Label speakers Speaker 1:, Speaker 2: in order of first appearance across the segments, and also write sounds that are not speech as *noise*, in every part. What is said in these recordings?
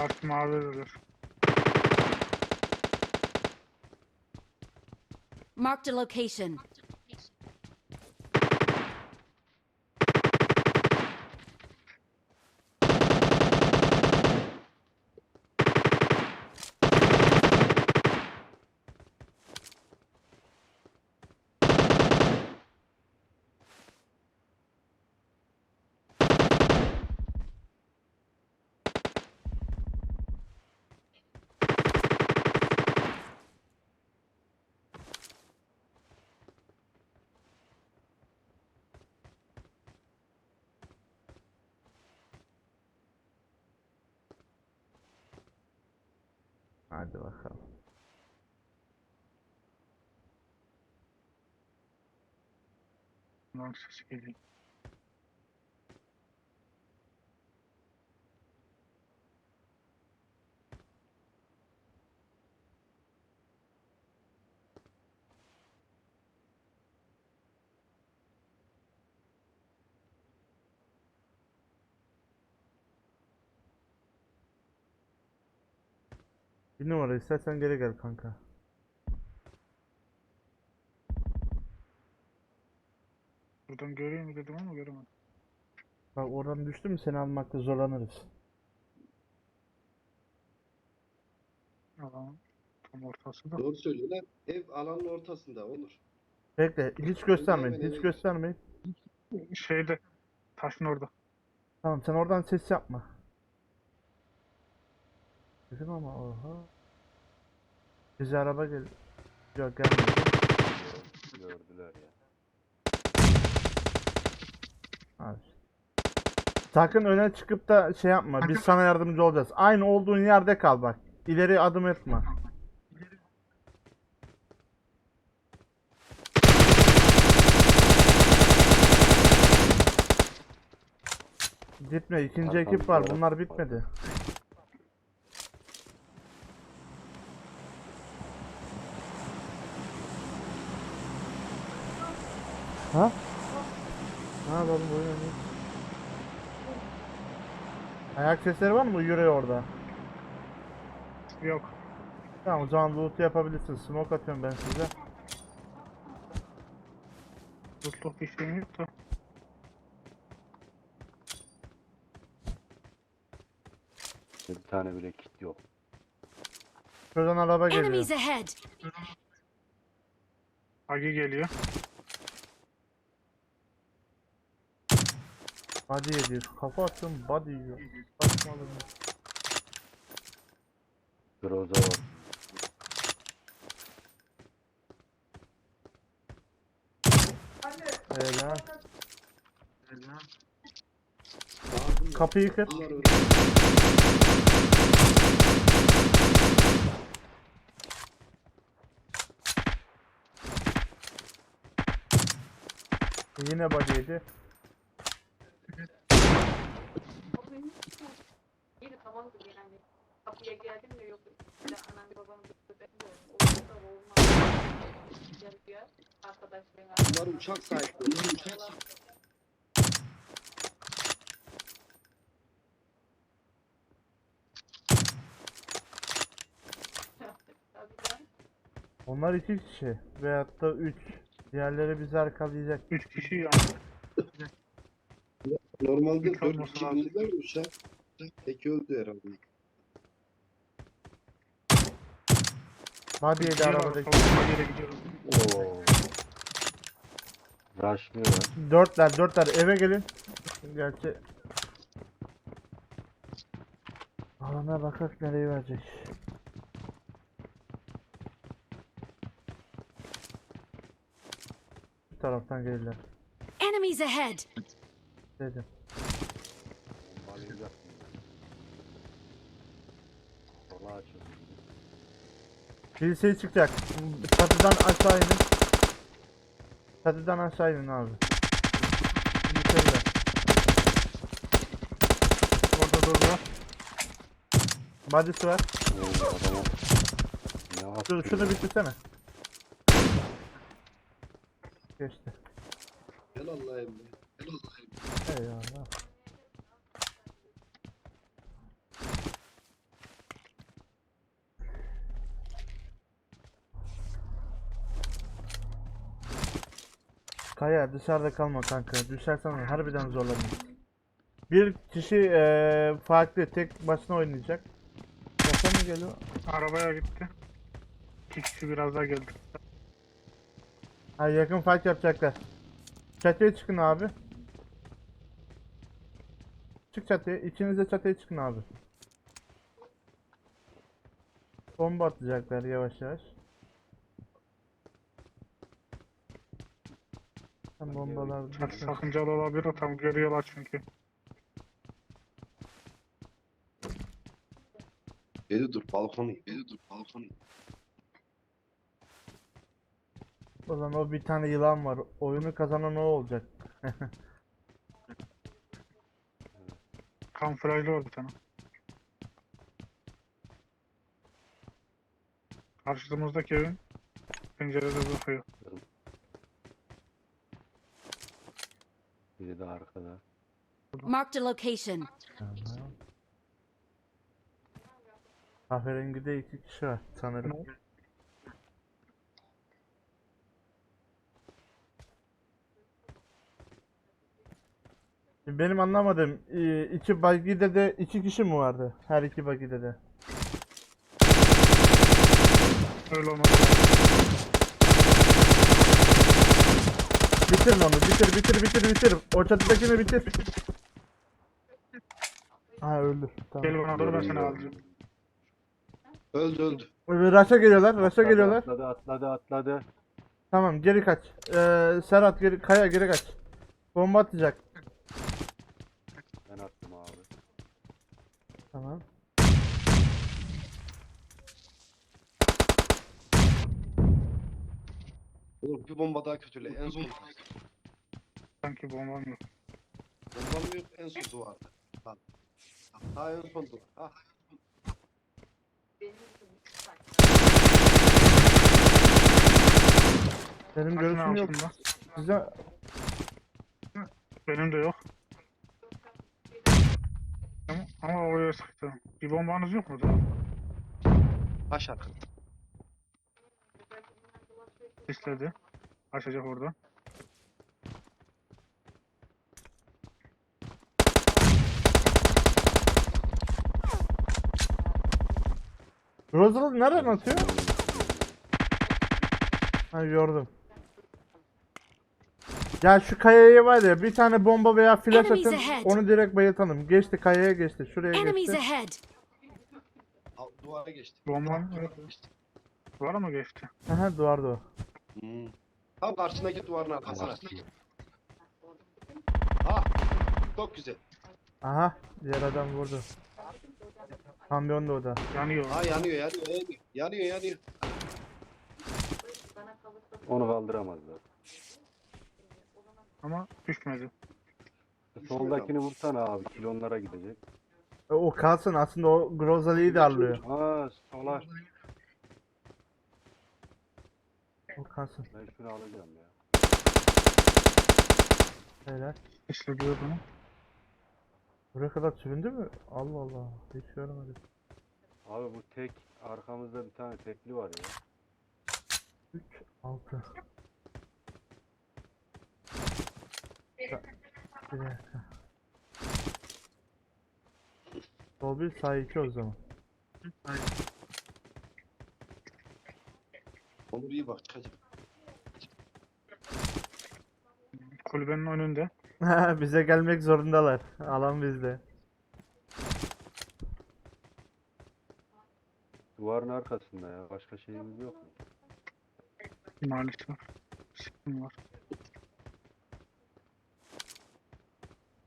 Speaker 1: Kart mavidir.
Speaker 2: Marked a location.
Speaker 3: Hadi bakalım.
Speaker 1: Ses geliyor.
Speaker 3: Bir numara istersen geri gel kanka.
Speaker 1: Buradan görüyor mu dedim ama göremedim.
Speaker 3: Bak oradan düştü mü seni almakta zorlanırız.
Speaker 1: Alanın tam ortasında.
Speaker 4: Doğru söylüyorlar. Ev alanın ortasında olur.
Speaker 3: Bekle hiç göstermeyin hiç göstermeyin.
Speaker 1: Şeyde taşın orada.
Speaker 3: Tamam sen oradan ses yapma. Dedim ama oha. Bize araba gel. Yok gelmedi.
Speaker 5: Gördüler ya.
Speaker 3: Abi. Sakın öne çıkıp da şey yapma. Biz sana yardımcı olacağız. Aynı olduğun yerde kal bak. İleri adım etme. Gitme. ikinci ekip var. Bunlar bitmedi. Ha? Ne yapalım oyun. Ayak sesleri var mı? Uyuyor orada.
Speaker 1: Yok.
Speaker 3: Tamam o zaman loot yapabilirsin. Smoke atıyorum ben size.
Speaker 1: Tutluk bir şeyim yok da.
Speaker 5: Bir tane bile kit yok.
Speaker 3: Şuradan araba geliyor.
Speaker 2: Enemies ahead.
Speaker 1: Agi geliyor.
Speaker 3: Body yediyor. Kafa atıyorum body yiyor. Saçmalama.
Speaker 5: Groza var.
Speaker 4: Lazım
Speaker 3: Kapıyı kır. Yine body yedi.
Speaker 6: İyi de tamamdır yani. Kapıya geldim de yok. İşte anam babam bekliyor. Olursa da olmaz. Gel diyor. Arkadaşlarına.
Speaker 4: Bunlar uçak sahipleri. Bunlar uçak sahipleri.
Speaker 3: Onlar iki kişi. Veyahut da üç. Diğerleri bizi arkalayacak.
Speaker 1: 3 kişi yani.
Speaker 4: Normalde
Speaker 1: Üç
Speaker 4: 4
Speaker 1: olması
Speaker 4: kişi de uçağa. Tek öldü herhalde.
Speaker 1: Gidiyor,
Speaker 3: arabadaki.
Speaker 1: savunma yere gidiyorum.
Speaker 5: Oo. Rushlıyorlar.
Speaker 3: Dörtler dörtler eve gelin. Gerçi Alana bakak nereye verecek. Bu taraftan gelirler
Speaker 2: Enemies ahead.
Speaker 3: dedim.
Speaker 5: Bombalayacak. Sola açıldı.
Speaker 3: Kilise çıkacak. Çatıdan aşağı inin. Çatıdan aşağı inin abi. Yukarıda.
Speaker 1: Orada durdu.
Speaker 3: Badisi var.
Speaker 5: Oo, adama. Ne
Speaker 3: Dur,
Speaker 5: yaptı
Speaker 3: şunu
Speaker 5: ya?
Speaker 3: bitirsene. Geçti.
Speaker 4: Gel Allah'a emri. Gel Allah'a emri.
Speaker 3: Eyvallah. Kaya dışarıda kalma kanka. Düşersen harbiden zorlanırız. Bir kişi eee, farklı tek başına oynayacak. Kafa mı geliyor?
Speaker 1: Arabaya gitti. İki kişi biraz daha geldi.
Speaker 3: Ha, yakın fight yapacaklar. Çatıya çıkın abi. Çık çatıya. İkiniz de çatıya çıkın abi. Bomba atacaklar yavaş yavaş. Tam bombalar
Speaker 1: Çatı
Speaker 3: düşsün.
Speaker 1: sakıncalı olabilir o tam görüyorlar çünkü.
Speaker 4: Beni dur balkonu. Beni dur balkonu.
Speaker 3: O zaman o bir tane yılan var. Oyunu kazanan o olacak. *laughs*
Speaker 1: Kamuflajlı var bir tane. Karşımızdaki evin pencerede bakıyor.
Speaker 5: Biri de arkada.
Speaker 2: Marked a location.
Speaker 3: Kahverengide iki kişi var sanırım. Benim anlamadığım e, iki buggy'de de iki kişi mi vardı? Her iki buggy'de de.
Speaker 1: Öyle olmadı.
Speaker 3: Bitirin onu bitir bitir bitir bitir. O çatıdakini bitir. Ha öldü. Tamam.
Speaker 1: Gel bana doğru ben seni alacağım.
Speaker 4: Öldü öldü.
Speaker 3: Raşa geliyorlar. Raşa geliyorlar.
Speaker 5: Atladı atladı atladı.
Speaker 3: Tamam geri kaç. Ee, Serhat geri Kaya geri kaç. Bomba atacak.
Speaker 5: Ben attım abi.
Speaker 3: Tamam.
Speaker 4: Oğlum bir bomba daha kötüle. En son
Speaker 1: Sanki bombam yok.
Speaker 4: bombam yok en son duvarda. Ha. Ha en son duvar. Ha.
Speaker 6: Benim
Speaker 1: Taşın
Speaker 3: görüşüm yok.
Speaker 1: altında.
Speaker 3: Size
Speaker 1: Benim de yok. Ama, ama oraya sıktı. Bir bombanız yok mu daha?
Speaker 4: Baş arkada.
Speaker 1: İstedi. Açacak orada.
Speaker 3: Rosalie nereden atıyor? Ha gördüm. Ya şu kayaya var ya bir tane bomba veya flash atın onu direkt bayıltalım. Geçti kayaya geçti. Şuraya
Speaker 2: Enemies
Speaker 3: geçti.
Speaker 2: ahead.
Speaker 4: Al, duvara geçti. Duvara
Speaker 1: yok.
Speaker 4: geçti.
Speaker 1: Var mı geçti?
Speaker 3: Aha duvarda o.
Speaker 4: Hmm. Tam karşındaki duvarın arkasına. Ha. Çok güzel.
Speaker 3: Aha diğer adam vurdu. Kamyon da o da.
Speaker 1: Yanıyor.
Speaker 4: Ha yanıyor yanıyor yanıyor. Yanıyor yanıyor.
Speaker 5: Onu kaldıramazlar.
Speaker 1: Ama düşmedi.
Speaker 5: Soldakini vursana abi. Kilonlara gidecek.
Speaker 3: E, O kalsın aslında o Grosalie'yi de arlıyor.
Speaker 5: Aa sola.
Speaker 3: O kalsın.
Speaker 5: Ben şunu alacağım ya.
Speaker 3: Helal.
Speaker 1: İstediyor bunu.
Speaker 3: Buraya kadar süründü mü? Allah Allah. Hiç görmedim.
Speaker 5: Abi bu tek arkamızda bir tane tekli var ya.
Speaker 3: 3, 6. Bir dakika. Sol bir sağ iki o zaman.
Speaker 4: Onur iyi bak çıkacak.
Speaker 1: Kulübenin önünde. *laughs*
Speaker 3: Bize gelmek zorundalar. Alan bizde.
Speaker 5: Duvarın arkasında ya. Başka şeyimiz yok mu?
Speaker 1: Maalesef. Sıkıntı var.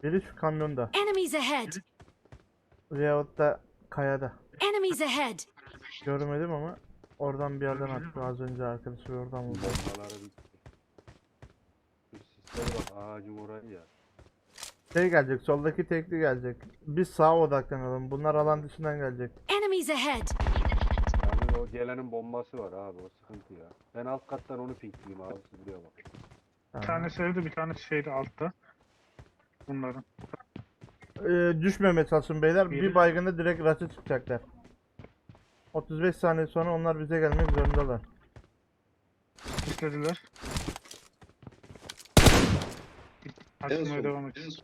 Speaker 3: Biri şu kamyonda.
Speaker 2: Enemies ahead.
Speaker 3: Veyahut da kayada.
Speaker 2: Enemies ahead.
Speaker 3: Görmedim ama oradan bir yerden attı. Az önce arkadaşı oradan vurdu.
Speaker 5: Ağacın orayı ya.
Speaker 3: Şey gelecek, soldaki tekli gelecek. Biz sağa odaklanalım. Bunlar alan dışından gelecek.
Speaker 2: Enemies ahead.
Speaker 5: Yani o gelenin bombası var abi o sıkıntı ya. Ben alt kattan onu pinkleyeyim abi siz buraya bak.
Speaker 1: Bir tanesi evde bir tanesi şeyde altta. Bunların.
Speaker 3: Ee, düşmemeye çalışın beyler. Bir
Speaker 1: Biri-
Speaker 3: baygında direkt raça çıkacaklar. 35 saniye sonra onlar bize gelmek zorundalar.
Speaker 1: İstediler. Basmaya
Speaker 4: son-
Speaker 1: devam
Speaker 4: son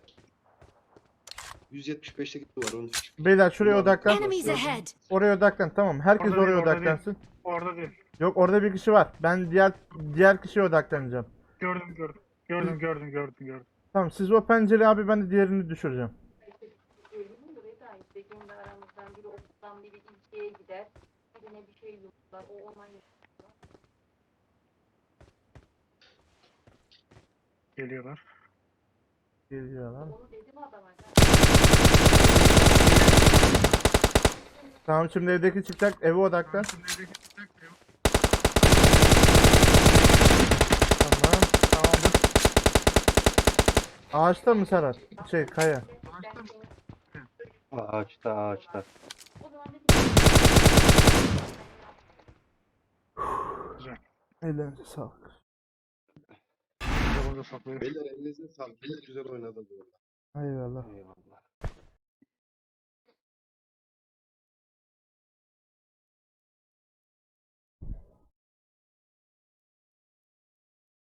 Speaker 4: 175'te gitti var onun.
Speaker 3: Beyler şuraya odaklan. Oraya odaklan tamam. Herkes
Speaker 1: Orada
Speaker 3: oraya
Speaker 1: değil, orada
Speaker 3: odaklansın.
Speaker 1: Orada değil.
Speaker 3: Yok orada bir kişi var. Ben diğer diğer kişiye odaklanacağım.
Speaker 1: Gördüm gördüm. Gördüm gördüm gördüm gördüm.
Speaker 3: Tamam siz o pencereyi abi ben de diğerini düşüreceğim.
Speaker 6: Şey.
Speaker 1: Geliyorlar.
Speaker 3: Geliyorlar.
Speaker 6: Onu dedim adama.
Speaker 3: Tamam şimdi evdeki çıkacak. Eve odaklan. Tamam. Ağaçta mı Serhat? Şey kaya.
Speaker 5: Ağaçta ağaçta.
Speaker 3: Ellerinize sağlık.
Speaker 4: Beyler elinize sağlık. Güzel oynadınız.
Speaker 3: Eyvallah.
Speaker 5: Eyvallah.